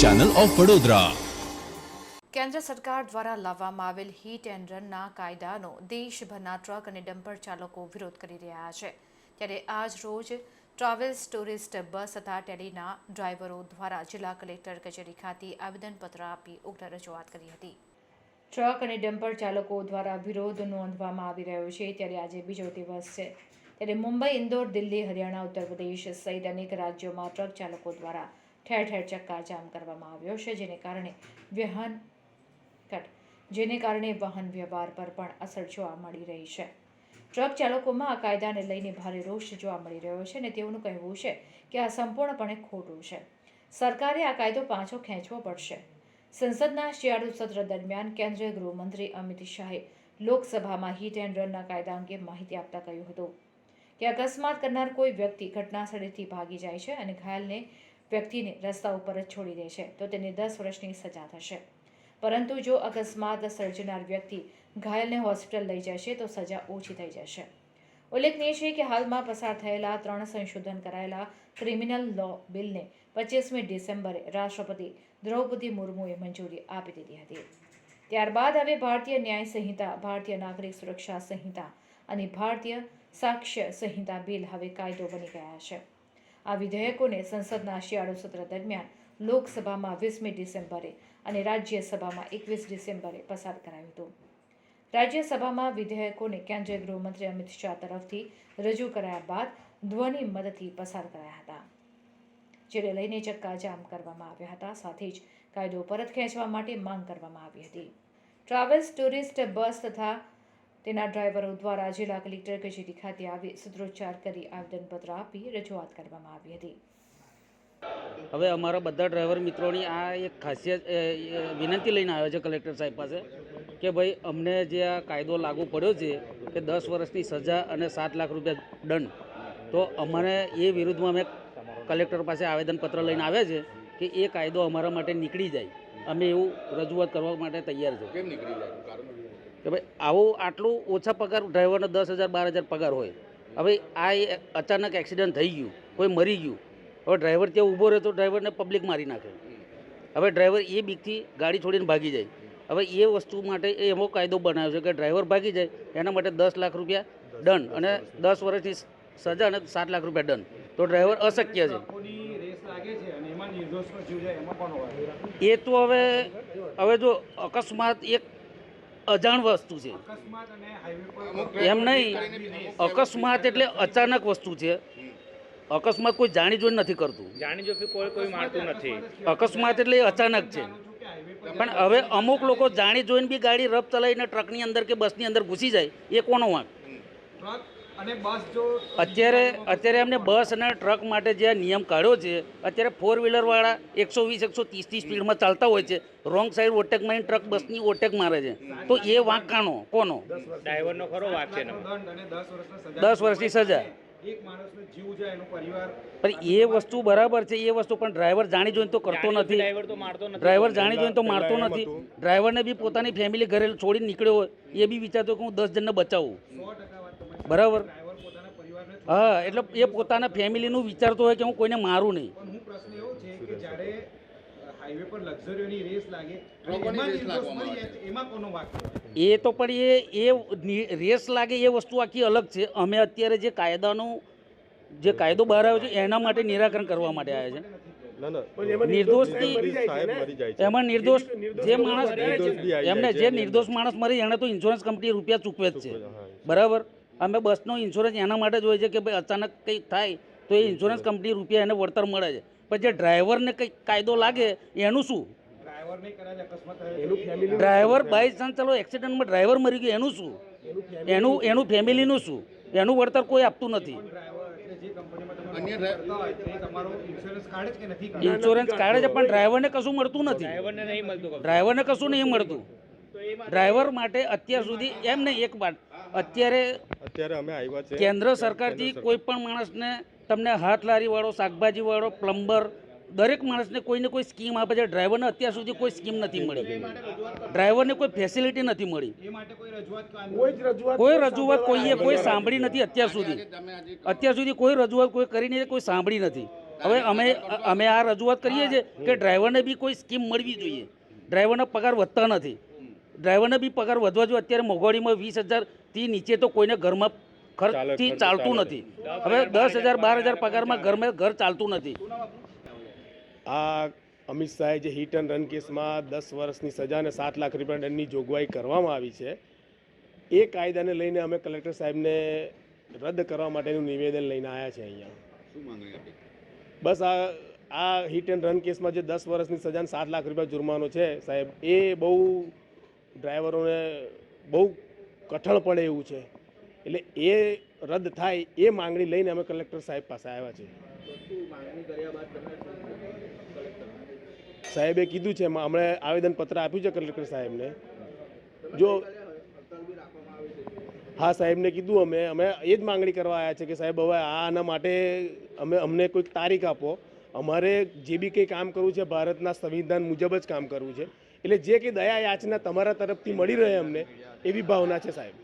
Channel of Vadodara કેન્દ્ર સરકાર દ્વારા લાવવામાં આવેલ હિટ એન્ડ રનના કાયદાનો દેશભરના ટ્રક અને ડમ્પર ચાલકો વિરોધ કરી રહ્યા છે. ત્યારે આજ રોજ ટ્રાવેલ્સ ટુરિસ્ટ બસ તથા ટેલીના ડ્રાઈવરો દ્વારા જિલ્લા કલેક્ટર કચેરી ખાતે આવેદનપત્ર આપી ઉગ્ર રજૂઆત કરી હતી. ટ્રક અને ડમ્પર ચાલકો દ્વારા વિરોધ નોંધવામાં આવી રહ્યો છે ત્યારે આજે બીજો દિવસ છે. ત્યારે મુંબઈ, ઇન્દોર, દિલ્હી, હરિયાણા, ઉત્તર પ્રદેશ સહિત અનેક રાજ્યોમાં ટ્રક ચાલકો દ્વારા ઠેર ઠેર ચક્કાજામ કરવામાં આવ્યો છે, જેને કારણે વાહન જેને કારણે વાહન વ્યવહાર પર પણ અસર જોવા મળી રહી છે. ટ્રક ચાલકોમાં આ કાયદાને લઈને ભારે રોષ જોવા મળી રહ્યો છે અને તેઓનું કહેવું છે કે આ સંપૂર્ણપણે ખોટું છે. સરકારે આ કાયદો પાછો ખેંચવો પડશે. સંસદના શિયાળુ સત્ર દરમિયાન કેન્દ્રીય ગૃહમંત્રી અમિત શાહે લોકસભામાં હિટ એન્ડ રનના કાયદા અંગે માહિતી આપતા કહ્યું હતું કે અકસ્માત કરનાર કોઈ વ્યક્તિ ઘટના સ્થળેથી ભાગી જાય છે અને ઘાયલને વ્યક્તિને રસ્તા ઉપર જ છોડી દે છે, તો તેને દસ વર્ષની સજા થશે. પરંતુ જો અકસ્માત સર્જનાર વ્યક્તિ ઘાયલને હોસ્પિટલ લઈ જશે, તો સજા ઓછી થઈ જશે. ઉલ્લેખનીય છે કે હાલમાં પસાર થયેલા ત્રણ સંશોધન કરાયેલા ક્રિમિનલ લો બિલને પચીસમી ડિસેમ્બરે રાષ્ટ્રપતિ દ્રૌપદી મુર્મુએ મંજૂરી આપી દીધી હતી. ત્યારબાદ હવે ભારતીય ન્યાય સંહિતા, ભારતીય નાગરિક સુરક્ષા સંહિતા અને ભારતીય સાક્ષ્ય સંહિતા બિલ હવે કાયદો બની ગયા છે. આ વિધેયકોને સંસદના શિયાળુ સત્ર દરમિયાન લોકસભામાં વીસમી ડિસેમ્બરે અને રાજ્યસભામાં એકવીસ ડિસેમ્બરે પસાર કરાયું હતું. રાજ્યસભામાં વિધેયકોને કેન્દ્રીય ગૃહમંત્રી અમિત શાહ તરફથી રજૂ કરાયા બાદ ધ્વનિ મદદથી પસાર કરાયા હતા. જેને લઈને ચક્કાજામ કરવામાં આવ્યા હતા. સાથે જ કાયદો પરત ખેંચવા માટે માંગ કરવામાં આવી હતી. ટ્રાવેલ્સ, ટુરિસ્ટ, બસ તથા તેના ડ્રાઈવરો દ્વારા જિલ્લા કલેક્ટર કચેરી ખાતે આવી સૂત્રોચ્ચાર કરી આવેદનપત્ર આપી રજૂઆત કરવામાં આવી હતી. હવે અમારા બધા ડ્રાઈવર મિત્રોની આ એક ખાસિયત વિનંતી લઈને આવ્યો છે કલેક્ટર સાહેબ પાસે કે ભાઈ અમને જે આ કાયદો લાગુ પડ્યો છે કે દસ વર્ષની સજા અને સાત લાખ રૂપિયા દંડ તો અમારે એ વિરુદ્ધમાં અમે કલેક્ટર પાસે આવેદનપત્ર લઈને આવ્યા છે કે એ કાયદો અમારા માટે નીકળી જાય. અમે એવું રજૂઆત કરવા માટે તૈયાર છે. કેમ નીકળી જાય? કારણ કે ભાઈ, આવું આટલું ઓછા પગાર, ડ્રાઈવરનો દસ હજાર, બાર હજાર પગાર હોય. હવે આ અચાનક એક્સિડન્ટ થઈ ગયું, કોઈ મરી ગયું. હવે ડ્રાઈવર ત્યાં ઊભો રહે તો ડ્રાઈવરને પબ્લિક મારી નાખે. હવે ડ્રાઈવર એ બીકથી ગાડી છોડીને ભાગી જાય. હવે એ વસ્તુ માટે એ એવો કાયદો બનાવ્યો છે કે ડ્રાઈવર ભાગી જાય, એના માટે દસ લાખ રૂપિયા દંડ અને દસ વર્ષની સજા અને સાત લાખ રૂપિયા દંડ. તો ડ્રાઈવર અશક્ય છે? એ તો હવે હવે જો અકસ્માત એક અજાણ વસ્તુ છે. એમ નહીં અકસ્માત એટલે અચાનક વસ્તુ છે. અકસ્માત કોઈ જાણી જોઈને નથી કરતું. જાણી જોઈ કોઈ કોઈ મારતું નથી. અકસ્માત એટલે અચાનક છે. પણ હવે અમુક લોકો જાણી જોઈને બી ગાડી રફ ચલાવીને ટ્રકની અંદર કે બસની અંદર ઘૂસી જાય એ કોનો વાંક? ટ્રક અને બસ જો અત્યારે અત્યારે એમને બસ અને ટ્રક માટે જે આ નિયમ કાઢ્યો છે અત્યારે ફોર વ્હીલરવાળા એકસો વીસ એકસો ત્રીસની સ્પીડમાં ચાલતા હોય છે. રોંગ સાઈડ ઓટેક મારીને ટ્રક બસની ઓટેક મારે છે. તો એ વાંક કાનો? કોનો? ડ્રાઈવરનો ખરો વાંક છે એનો. દંડ અને દસ વર્ષની સજા. દસ વર્ષની સજા. એક માણસનો જીવ જાય એનો પરિવાર. પણ એ વસ્તુ બરાબર છે એ વસ્તુ પણ ડ્રાઈવર જાણી જોઈને તો કરતો નથી. ડ્રાઈવર તો મારતો નથી. ડ્રાઈવર જાણી જોઈને તો મારતો નથી. ડ્રાઈવરને બી પોતાની ફેમિલી ઘરે છોડીને નીકળ્યો હોય એ બી વિચારતો કે હું દસ જણને બચાવું. બરાબર? ડ્રાઈવર પોતાના પરિવારને છોડી- હા એટલે એ પોતાના ફેમિલીનું વિચારતો હોય કે હું કોઈને મારું નહીં. હું પ્રશ્ન એવો છે કે જ્યારે હાઈવે પર લક્ઝરીઓની રેસ લાગે એમાં રેસ નિર્દોષ લાગવામાં મરી જાય તો એમાં કોનો વાક એ તો પણ એ એ રેસ લાગે એ વસ્તુ આખી અલગ છે. અમે અત્યારે જે કાયદાનું જે કાયદો બહાર આવ્યો છે એના માટે નિરાકરણ કરવા માટે આવ્યા છે. નિર્દોષથી એમાં નિર્દોષ જે માણસ એમને જે નિર્દોષ માણસ મરી એને તો ઇન્સ્યોરન્સ કંપની રૂપિયા ચૂકવે જ છે. બરાબર? અમે બસનો ઇન્સ્યોરન્સ એના માટે જ હોય છે કે ભાઈ અચાનક કંઈક થાય તો એ ઇન્સ્યોરન્સ કંપની રૂપિયા એને વળતર મળે છે. પણ જે ડ્રાઈવરને કંઈક કાયદો લાગે એનું શું? ડ્રાઈવર બાય ચાન્સ ચાલો એક્સિડન્ટમાં ડ્રાઈવર મરી ગયો એનું શું? એનું એનું ફેમિલીનું શું? એનું વળતર કોઈ આપતું નથી. ઇન્સ્યોરન્સ કાઢે છે પણ ડ્રાઈવરને કશું મળતું નથી. ડ્રાઈવરને કશું. ડ્રાઈવરને કશું નહીં મળતું. ડ્રાઈવર માટે અત્યાર સુધી એમ નહીં એક વાત અત્યારે અત્યારે અમે આવ્યા છે. કેન્દ્ર સરકારથી કોઈ પણ માણસને તમને હાથ લારીવાળો શાકભાજીવાળો પ્લમ્બર દરેક માણસને કોઈને કોઈ સ્કીમ આપે છે. ડ્રાઈવરને અત્યાર સુધી કોઈ સ્કીમ નથી મળી. ડ્રાઈવરને કોઈ ફેસિલિટી નથી મળી. કોઈ રજૂઆત કોઈ કોઈ કોઈએ કોઈ સાંભળી નથી અત્યાર સુધી. અત્યાર સુધી કોઈ રજૂઆત કોઈ કરી નથી કોઈ સાંભળી નથી. હવે અમે અમે આ રજૂઆત કરીએ છીએ કે ડ્રાઈવરને બી કોઈ સ્કીમ મળવી જોઈએ. ડ્રાઈવરના પગાર વધતા નથી. ડ્રાઈવરને બી પગાર વધવા જોઈએ. અત્યારે મોંઘવારીમાં વીસ હજારથી નીચે તો કોઈને ઘરમાં ખર્ચથી ચાલતું નથી. હવે દસ હજાર બાર હજાર પગારમાં ઘરમાં ઘર ચાલતું નથી. આ અમિત શાહે જે હિટ એન્ડ રન કેસમાં દસ વર્ષની સજા અને સાત લાખ રૂપિયા દંડની જોગવાઈ કરવામાં આવી છે એ કાયદાને લઈને અમે કલેક્ટર સાહેબને રદ કરવા માટેનું નિવેદન લઈને આવ્યા છે અહીંયા. બસ આ આ હિટ એન્ડ રન કેસમાં જે દસ વર્ષની સજા અને સાત લાખ રૂપિયા જુર્માનો છે સાહેબ એ બહુ ડ્રાઈવરોને બહુ કઠણ પડે એવું છે. એટલે એ રદ થાય એ માંગણી લઈને અમે કલેક્ટર સાહેબ પાસે આવ્યા છે સાહેબે કીધું છે, હમણાં આવેદનપત્ર આપ્યું છે કલેક્ટર સાહેબને. જો હા, સાહેબને કીધું અમે. અમે એ જ માંગણી કરવા આવ્યા છે કે, સાહેબ, હવે આના માટે અમે અમને કોઈક તારીખ આપો. અમારે જે બી કંઈ કામ કરવું છે, ભારતના સંવિધાન મુજબ જ કામ કરવું છે. એટલે જે કંઈ દયા યાચના તમારા તરફથી મળી રહે અમને એવી ભાવના છે સાહેબ.